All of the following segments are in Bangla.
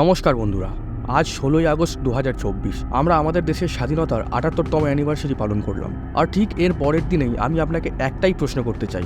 নমস্কার বন্ধুরা, আজ ষোলোই আগস্ট দু হাজার চব্বিশ। আমরা আমাদের দেশের স্বাধীনতার আটাত্তরতম অ্যানিভার্সারি পালন করলাম। আর ঠিক এর পরের দিনেই আমি আপনাকে একটাই প্রশ্ন করতে চাই।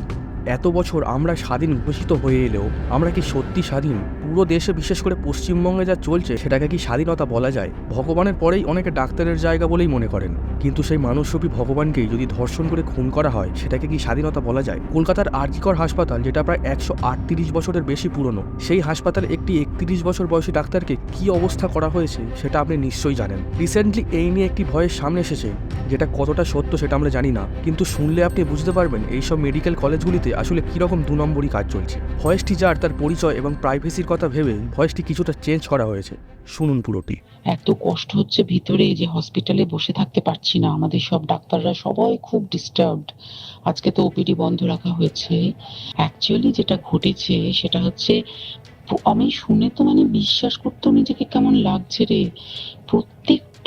এত বছর আমরা স্বাধীন ঘোষিত হয়ে এলেও আমরা কি সত্যি স্বাধীন? পুরো দেশে বিশেষ করে পশ্চিমবঙ্গে যা চলছে, সেটাকে কি স্বাধীনতা বলা যায়? ভগবানের পরেই অনেকে ডাক্তারের জায়গা বলেই মনে করেন। কিন্তু সেই মানুষরূপী ভগবানকেই যদি ধর্ষণ করে খুন করা হয়, সেটাকে কি স্বাধীনতা বলা যায়? কলকাতার আরজিকর হাসপাতাল, যেটা প্রায় একশো আটত্রিশ বছরের বেশি পুরনো, সেই হাসপাতালে একটি একত্রিশ বছর বয়সী ডাক্তারকে কি অবস্থা করা হয়েছে, সেটা আপনি নিশ্চয়ই জানেন। রিসেন্টলি এই নিয়ে একটি ভয়ের সামনে এসেছে, যেটা কতটা সত্য সেটা আমরা জানি না, কিন্তু শুনলে আপনি বুঝতে পারবেন এইসব মেডিকেল কলেজগুলিতে আসলে কীরকম দু নম্বরই কাজ চলছে। ভয়েসটি যার তার পরিচয় এবং প্রাইভেসির কথা ভেবে ভয়েসটি কিছুটা চেঞ্জ করা হয়েছে। শুনুন পুরোটি। এত কষ্ট হচ্ছে ভিতরে যে হসপিটালে বসে থাকতে পারছি না। আমাদের সব ডাক্তাররা সবাই খুব ডিস্টার্বড আজকে তো ওপিডি বন্ধ রাখা হয়েছে। অ্যাকচুয়ালি যেটা ঘটেছে সেটা হচ্ছে, আমি শুনে তো মানে বিশ্বাস করতেও নিজেকে কেমন লাগছে রে।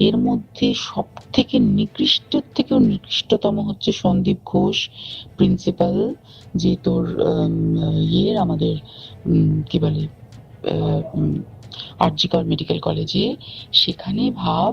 এর মধ্যে সব থেকে নিকৃষ্ট থেকেও নিকৃষ্টতম হচ্ছে সন্দীপ ঘোষ প্রিন্সিপাল যে তোর ইয়ের আমাদের কি বলে আরজিকর মেডিকেল কলেজে সেখানে ভাব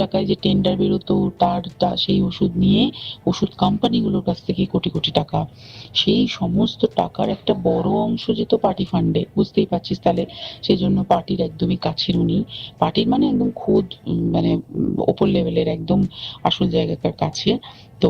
টাকায় যে টেন্ডার বেরোতো, তার সেই ওষুধ নিয়ে ওষুধ কোম্পানিগুলোর কাছ থেকে কোটি কোটি টাকা। সেই সমস্ত টাকার একটা বড় অংশ যেত পার্টি ফান্ডে বুঝতেই পারছিস তাহলে? সেই জন্য পার্টির একদমই কাছের উনি। পার্টির মানে একদম খোদ মানে ওপর লেভেলের একদম আসল জায়গাকার কাছে। তো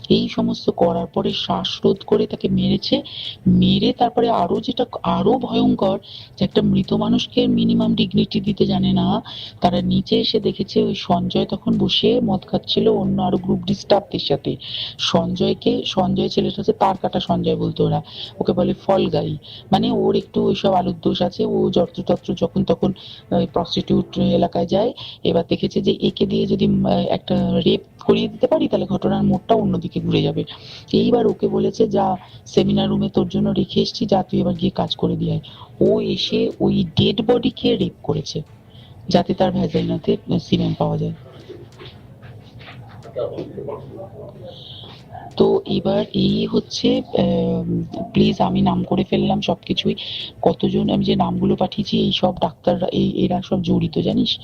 এই সমস্ত করার পরে শ্বাসরোধ করে তাকে মেরেছে। মেরে তারপরে আরও যেটা, আরও ভয়ঙ্কর যে একটা মৃত মানুষকে মিনিমাম ডিগনিটি দিতে জানে না। তারা নিচে এসে দেখেছে ওই সঞ্জয় তখন বসে মদ খাচ্ছিল অন্য আরও গ্রুপ ডিস্টার্বদের সাথে। সঞ্জয়কে, সঞ্জয় ছেলেটা হচ্ছে তার কাটা সঞ্জয় বলতো ওরা। ওকে বলে ফল গাই। মানে ওর একটু ওইসব আলুর দোষ আছে। ও যত্রতত্র যখন তখন প্রস্টিটিউট এলাকায় যায়, এবার দেখেছে যে একে দিয়ে যদি একটা রেপ করিয়ে দিতে পারি, তাহলে ঘটনার মোড়টা অন্যদিকে ঘুরে যাবে এইবার ওকে বলেছে, যা সেমিনার রুমে তোর জন্য রেখে এসেছি, যা, তুই এবার গিয়ে কাজ করে দিয়ে। ও এসে ওই ডেড বডিকে রেপ করেছে, যাতে তার ভ্যাজাইনাতে সিমেন্ট পাওয়া যায় তো এবার এই হচ্ছে প্লিজ আমি নাম করে ফেললাম সবকিছুই। কতজন আমি যে নামগুলো পাঠিয়েছি, এই সব ডাক্তাররা, এই, এরা সব জড়িত, জানিস?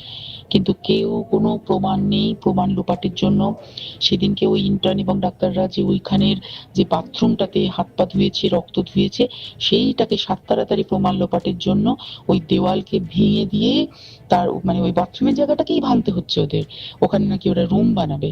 কিন্তু কেউ কোনো প্রমাণ নেই, প্রমাণ লোপাটের জন্য। সেদিনকে ওই ইন্টার্ন এবং ডাক্তাররা যে ওইখানের যে বাথরুমটাতে হাত পা ধুয়েছে, রক্ত ধুয়েছে, সেইটাকে সাত তাড়াতাড়ি প্রমাণ লোপাটের জন্য ওই দেওয়ালকে ভেঙে দিয়ে তার মানে ওই বাথরুমের জায়গাটাকেই ভাঙতে হচ্ছে ওদের। ওখানে নাকি ওরা রুম বানাবে।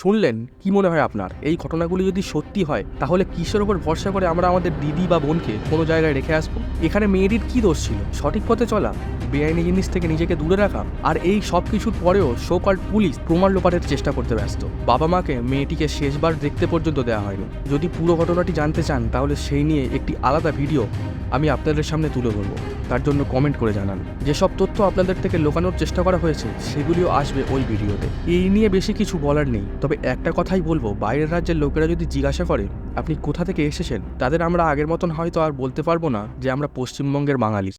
শুনলেন, কি মনে হয় আপনার? এই ঘটনাগুলি যদি সত্যি হয়, তাহলে কিসের ওপর ভরসা করে আমরা আমাদের দিদি বা বোনকে কোনো জায়গায় রেখে আসব? এখানে মেয়েটির কি দোষ ছিল? সঠিক পথে চলা, বেআইনি জিনিস থেকে নিজেকে দূরে রাখা, আর এই সব কিছুর পরেও শোকাল পুলিশ প্রমাণ লোপাটের চেষ্টা করতে ব্যস্ত। বাবা মাকে মেয়েটিকে শেষবার দেখতে পর্যন্ত দেওয়া হয়নি। যদি পুরো ঘটনাটি জানতে চান, তাহলে সেই নিয়ে একটি আলাদা ভিডিও আমি আপনাদের সামনে তুলে ধরবো। তার জন্য কমেন্ট করে জানান। যেসব তথ্য আপনাদের থেকে লোকানোর চেষ্টা করা হয়েছে, সেগুলিও আসবে ওই ভিডিওতে। এই নিয়ে বেশি কিছু বলার নেই। তবে একটা কথাই বলব, বাইরের রাজ্যের লোকেরা যদি জিজ্ঞাসা করে, আপনি কোথা থেকে এসেছেন? তাদের আমরা আগের মতন হয়তো আর বলতে পারব না যে আমরা পশ্চিমবঙ্গের বাঙালি।